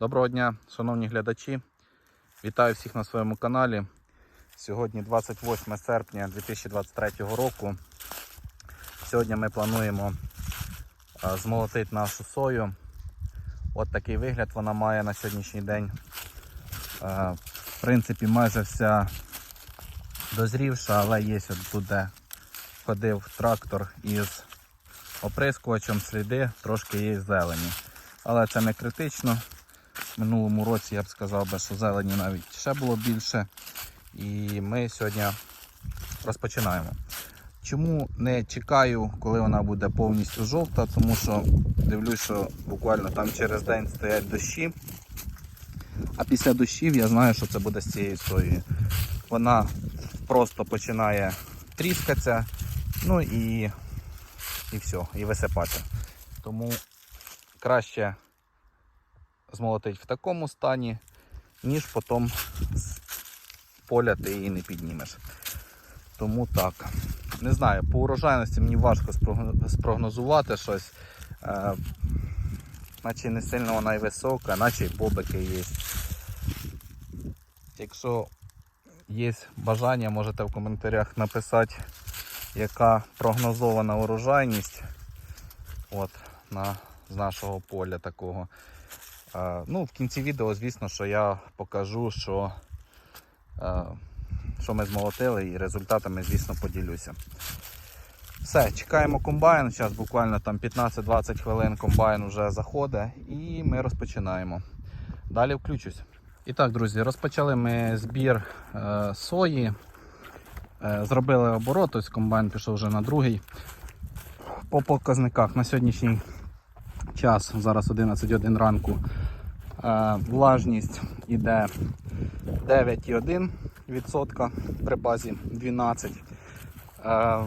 Доброго дня, шановні глядачі. Вітаю всіх на своєму каналі. Сьогодні 28 серпня 2023 року. Сьогодні ми плануємо змолотити нашу сою. От такий вигляд вона має на сьогоднішній день. В принципі, майже вся дозрівша, але є от тут, де ходив трактор із оприскувачем, сліди, трошки є зелені. Але це не критично. Минулому році я б сказав, би, що зелені навіть ще було більше. І ми сьогодні розпочинаємо. Чому не чекаю, коли вона буде повністю жовта, тому що дивлюсь, що буквально там через день стоять дощі. А після дощів я знаю, що це буде з цією соєю. Вона просто починає тріскатися, ну і, і все, і висипатися. Тому краще змолотить в такому стані, ніж потім з поля ти її не піднімеш. Тому так. Не знаю, по урожайності мені важко спрогнозувати щось. Е, наче не сильно вона і висока, наче й бобики є. Якщо є бажання, можете в коментарях написати, яка прогнозована урожайність от, на, з нашого поля такого. Ну, в кінці відео, звісно, що я покажу, що, що ми змолотили і результатами, звісно, поділюся. Все, чекаємо комбайн. Зараз буквально там 15-20 хвилин комбайн вже заходить і ми розпочинаємо. Далі включусь. І так, друзі, розпочали ми збір е, сої. Е, зробили оборот, ось комбайн пішов вже на другий. По показниках на сьогоднішній час, зараз 11.1 ранку, е, влажність іде 9,1% при базі 12. Е,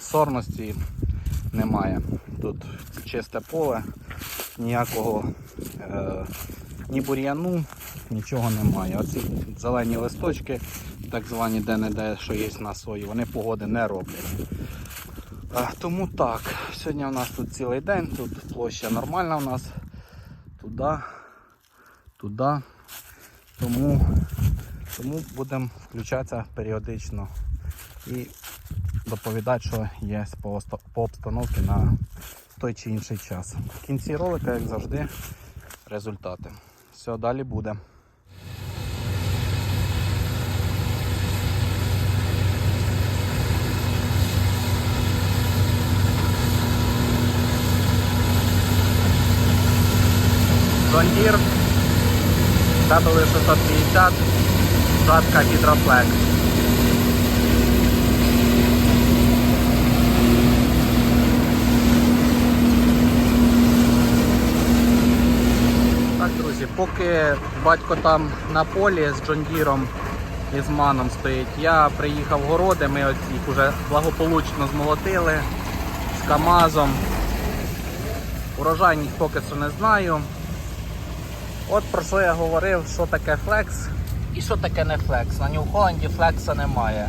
сорності немає. Тут чисте поле, ніякого е, ні бур'яну, нічого немає. Оці зелені листочки, так звані де-не-де, що є на сої, вони погоди не роблять. Тому так, сьогодні у нас тут цілий день, тут площа нормальна у нас. Туди, туди. Тому, тому будемо включатися періодично і доповідати, що є по обстановці на той чи інший час. В кінці ролика, як завжди, результати. Все, далі буде. Deere W650 жатка. Так, друзі, поки батько там на полі з Джондіром і з маном стоїть, я приїхав в городи, ми ось їх вже благополучно змолотили з КАМАЗом. Урожайність поки що не знаю. От про що я говорив, що таке флекс і що таке не флекс. На Нью-Холланді флекса немає.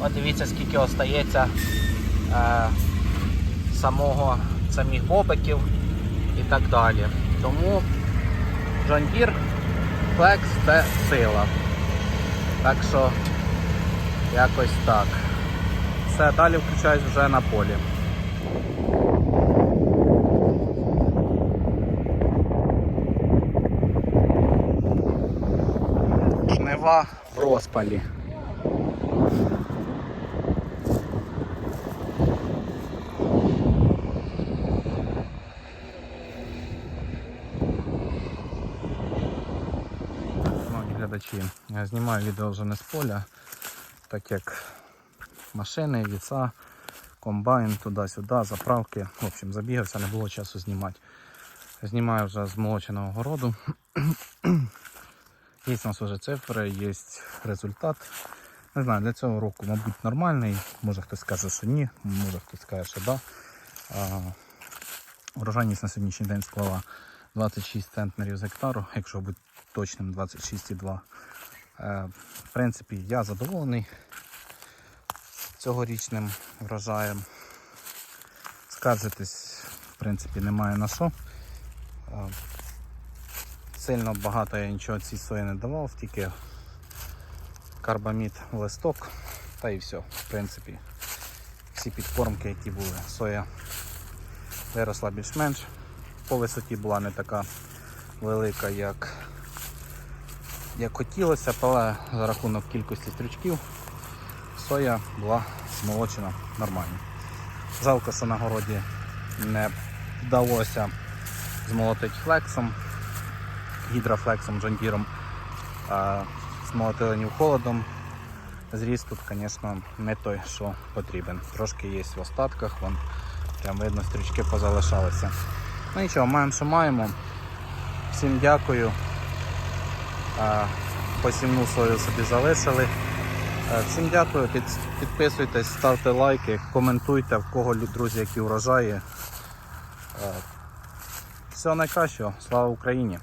От дивіться, скільки остається е, самого, самих бобиків і так далі. Тому Deere Flex це сила. Так що якось так. Все, далі включаюсь вже на полі. Жнива в розпалі. Глядачі, я знімаю відео вже не з поля, так як машини, віса, комбайн, туди-сюди, заправки. В общем, забігався, не було часу знімати. Знімаю вже з молоченого городу. Є у нас вже цифри, є результат. Не знаю, для цього року, мабуть, нормальний. Може хтось скаже, що ні, може хтось скаже, що да. Урожайність на сьогоднішній день склала 26 центнерів з гектару, якщо бути точним 26,2. Е, В принципі, я задоволений цьогорічним врожаєм. Скаржитись, в принципі, немає на що. Сильно багато я нічого цій сої не давав, тільки карбамід листок та і все. В принципі, всі підкормки, які були. Соя виросла більш-менш. По висоті була не така велика, як, як хотілося, але за рахунок кількості стрючків соя була змолочена нормально. Що на городі не вдалося змолотити флексом, гідрофлексом, змолотили не холодом. Зріст тут, звісно, не той, що потрібен. Трошки є в остатках, вон прям видно, стрічки позалишалися. Ну нічого, маємо, що маємо. Всім дякую. А, Посівну свою собі залишили. Всім дякую, Під, підписуйтесь, ставте лайки, коментуйте, в кого друзі, які врожаї. Е, Всього найкращого, слава Україні!